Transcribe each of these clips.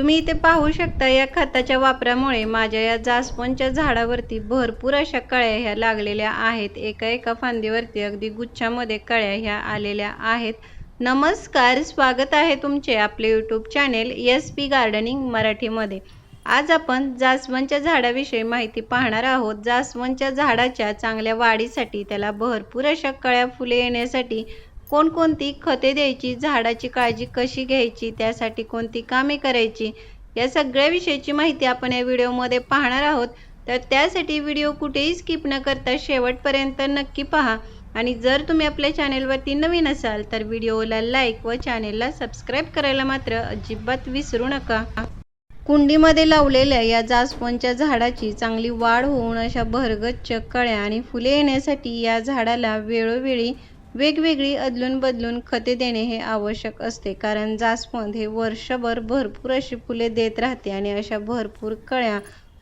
तुम्ही इथे पाहू शकता या खताच्या वापरामुळे माझ्या या जास्वंदच्या झाडावरती भरपूर अशा कळ्या ह्या लागलेल्या आहेत. एका एका फांदीवरती अगदी गुच्छामध्ये कळ्या ह्या आलेल्या आहेत. नमस्कार स्वागत आहे तुमचे आपले YouTube channel S P gardening मराठीमध्ये. आज आपण जास्वंदच्या झाडाविषयी माहिती पाहणार आहोत. जास्वंदच्या झाडाच्या चांगल्या वाढीसाठी त्याला भरपूर अशा कळ्या फुले येण्यासाठी कोणकोणती खते द्यायची झाडाची काळजी कशी घ्यायची त्यासाठी कोणती कामे करायची या सगळ्याविषयीची माहिती आपण या व्हिडिओमध्ये पाहणार आहोत. तर त्यासाठी व्हिडिओ कुठेही स्किप न करता शेवटपर्यंत नक्की पहा. आणि जर तुम्ही आपल्या चॅनेलवरती नवीन असाल तर व्हिडिओला लाईक व चॅनेलला सबस्क्राईब करायला मात्र अजिबात विसरू नका. कुंडीमध्ये लावलेल्या या जास्वंदच्या झाडाची चांगली वाढ होऊन अशा भरगच्च कळ्या आणि फुले येण्यासाठी या झाडाला वेळोवेळी वेगवेगळी अदलून बदलून खते देणे हे आवश्यक असते कारण जास्वंद हे वर्षभर भरपूर अशी फुले देत राहते आणि अशा भरपूर कळ्या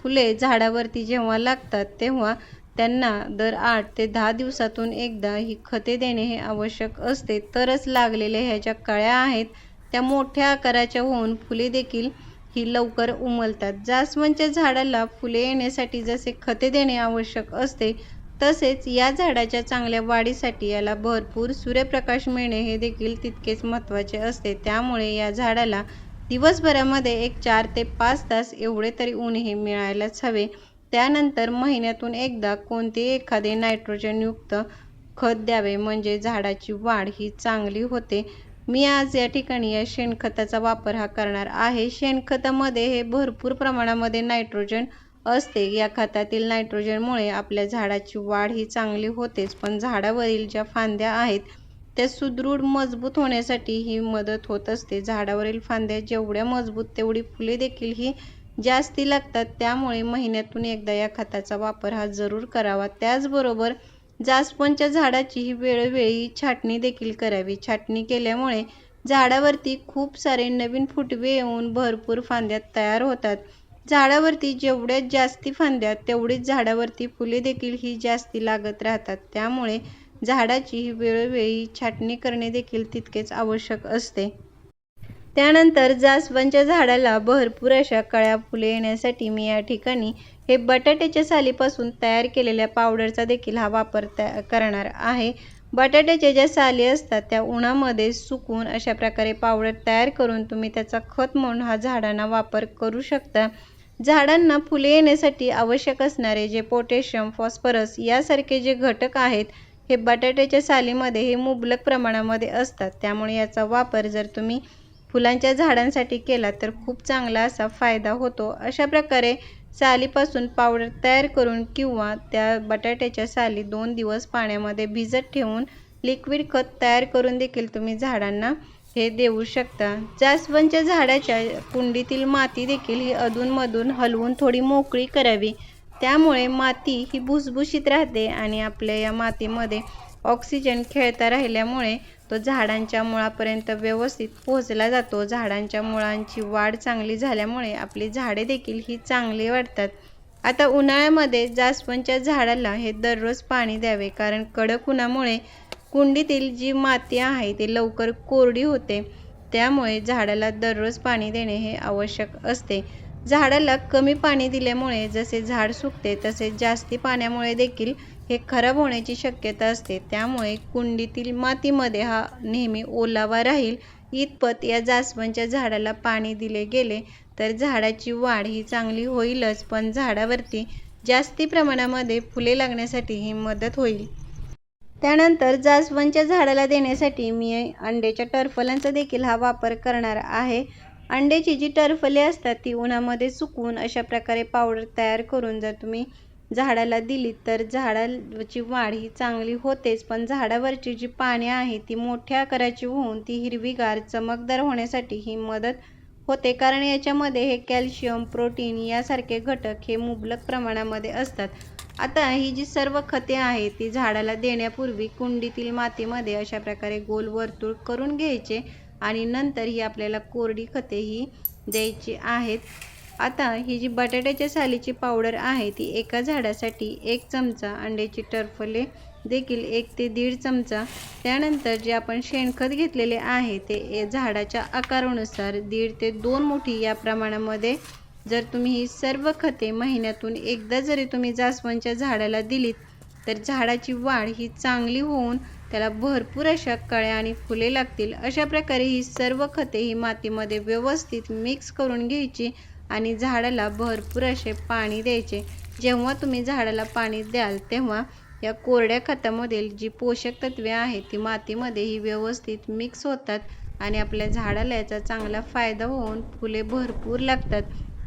फुले झाडावरती जेव्हा लागतात तेव्हा त्यांना दर आठ ते दहा दिवसातून एकदा ही खते देणे हे आवश्यक असते. तरच लागलेल्या ह्या ज्या कळ्या आहेत त्या मोठ्या आकाराच्या होऊन फुले देखील ही लवकर उमलतात. जास्वंदच्या झाडाला फुले येण्यासाठी जसे खते देणे आवश्यक असते तसेच या झाडाच्या चांगल्या वाढीसाठी याला भरपूर सूर्यप्रकाश मिळणे हे देखील तितकेच महत्त्वाचे असते. त्यामुळे या झाडाला दिवसभरामध्ये एक चार ते पाच तास एवढे तरी ऊन हे मिळायलाच हवे. त्यानंतर महिन्यातून एकदा कोणते एखादे नायट्रोजनयुक्त खत द्यावे म्हणजे झाडाची वाढ ही चांगली होते. मी आज या ठिकाणी या शेणखताचा वापर हा करणार आहे. शेणखतामध्ये हे भरपूर प्रमाणामध्ये नायट्रोजन असते. या खतातील नायट्रोजनमुळे आपल्या झाडाची वाढ ही चांगली होतेच पण झाडावरील ज्या फांद्या आहेत त्या सुदृढ मजबूत होण्यासाठी ही मदत होत असते. झाडावरील फांद्या जेवढ्या मजबूत तेवढी फुले देखील ही जास्ती लागतात. त्यामुळे महिन्यातून एकदा या खताचा वापर हा जरूर करावा. त्याचबरोबर जास्वंदच्या झाडाची ही वेळोवेळी छाटणी देखील करावी. छाटणी केल्यामुळे झाडावरती खूप सारे नवीन फुटवे येऊन भरपूर फांद्या तयार होतात. झाडावरती जेवढ्या जास्ती फांद्या तेवढीच झाडावरती फुले देखील ही जास्ती लागत राहतात. त्यामुळे झाडाची ही वेळोवेळी छाटणी करणे देखील तितकेच आवश्यक असते. त्यानंतर जास्वंदच्या झाडाला भरपूर अशा कळ्या फुले येण्यासाठी मी या ठिकाणी हे बटाट्याच्या सालीपासून तयार केलेल्या पावडरचा देखील हा वापर तया करणार आहे. बटाट्याच्या ज्या साली असतात त्या उन्हामध्ये सुकून अशा प्रकारे पावडर तयार करून तुम्ही त्याचा खत म्हणून हा झाडांना वापर करू शकता. झाडांना फुले येण्यासाठी आवश्यक असणारे जे पोटॅशियम फॉस्फरस यासारखे जे घटक आहेत हे बटाट्याच्या सालीमध्ये हे मुबलक प्रमाणामध्ये असतात. त्यामुळे याचा वापर जर तुम्ही फुलांच्या झाडांसाठी केला तर खूप चांगला असा फायदा होतो. अशा प्रकारे सालीपासून पावडर तयार करून किंवा त्या बटाट्याच्या साली दोन दिवस पाण्यामध्ये भिजत ठेवून लिक्विड खत तयार करून देखील तुम्ही झाडांना हे देऊ शकता. जास्वंदच्या झाडाच्या कुंडीतील माती देखील ही अधूनमधून हलवून थोडी मोकळी करावी. त्यामुळे माती ही भुसभुशीत राहते आणि आपल्या या मातीमध्ये ऑक्सिजन खेळता राहिल्यामुळे तो झाडांच्या मुळापर्यंत व्यवस्थित पोहोचला जातो. झाडांच्या मुळांची वाढ चांगली झाल्यामुळे आपली झाडे देखील ही चांगली वाढतात. आता उन्हाळ्यामध्ये जास्वंदच्या झाडाला हे दररोज पाणी द्यावे कारण कडक उन्हामुळे कुंडीतील जी माती आहे ती लवकर कोरडी होते. त्यामुळे झाडाला दररोज पाणी देणे हे आवश्यक असते. झाडाला कमी पाणी दिल्यामुळे जसे झाड सुकते तसे जास्ती पाण्यामुळे देखील हे खराब होण्याची शक्यता असते. त्यामुळे कुंडीतील मातीमध्ये हा नेहमी ओलावा राहील. इतपत या जास्वंदच्या झाडाला पाणी दिले गेले तर झाडाची वाढ ही चांगली होईलच पण झाडावरती जास्ती प्रमाणामध्ये फुले लागण्यासाठी ही मदत होईल. त्यानंतर जास्वंदच्या झाडाला देण्यासाठी मी अंड्याच्या टरफलांचा देखील हा वापर करणार आहे. अंड्याची जी टरफले असतात ती उन्हामध्ये सुकवून अशा प्रकारे पावडर तयार करून जर तुम्ही झाडाला दिली तर झाडाची वाढ ही चांगली होतेच. पण झाडावरची जी पाने आहे ती मोठ्या आकाराची होऊन ती हिरवीगार चमकदार होण्यासाठी ही मदत होते. कारण याच्यामध्ये हे कॅल्शियम प्रोटीन यासारखे घटक हे मुबलक प्रमाणामध्ये असतात. आता ही जी सर्व खते आहेत ती झाडाला देण्यापूर्वी कुंडीतील मातीमध्ये अशा प्रकारे गोल वर्तुळ करून घ्यायचे आणि नंतर ही आपल्याला कोरडी खते ही द्यायची आहेत. आता ही जी बटाट्याच्या सालीची पावडर आहे ती एका झाडासाठी एक चमचा अंड्याची टरफले देखील एक ते दीड चमचा. त्यानंतर जे आपण शेणखत घेतलेले आहे ते ए- झाडाच्या आकारानुसार दीड ते दोन मुठी या प्रमाणामध्ये जर तुम्ही ही सर्व खते महिन्यातून एकदा जरी तुम्ही जास्वंदच्या झाडाला दिलीत तर झाडाची वाढ ही चांगली होऊन त्याला भरपूर अशा कळ्या आणि फुले लागतील. अशा प्रकारे ही सर्व खते ही मातीमध्ये व्यवस्थित मिक्स करून घ्यायची आणि झाडाला भरपूर असे पाणी द्यायचे. जेव्हा तुम्ही झाडाला पाणी द्याल तेव्हा या कोरड्या खतामधील जी पोषक तत्वे आहेत ती मातीमध्ये ही व्यवस्थित मिक्स होतात आणि आपल्या झाडाला याचा चांगला फायदा होऊन फुले भरपूर लागतात.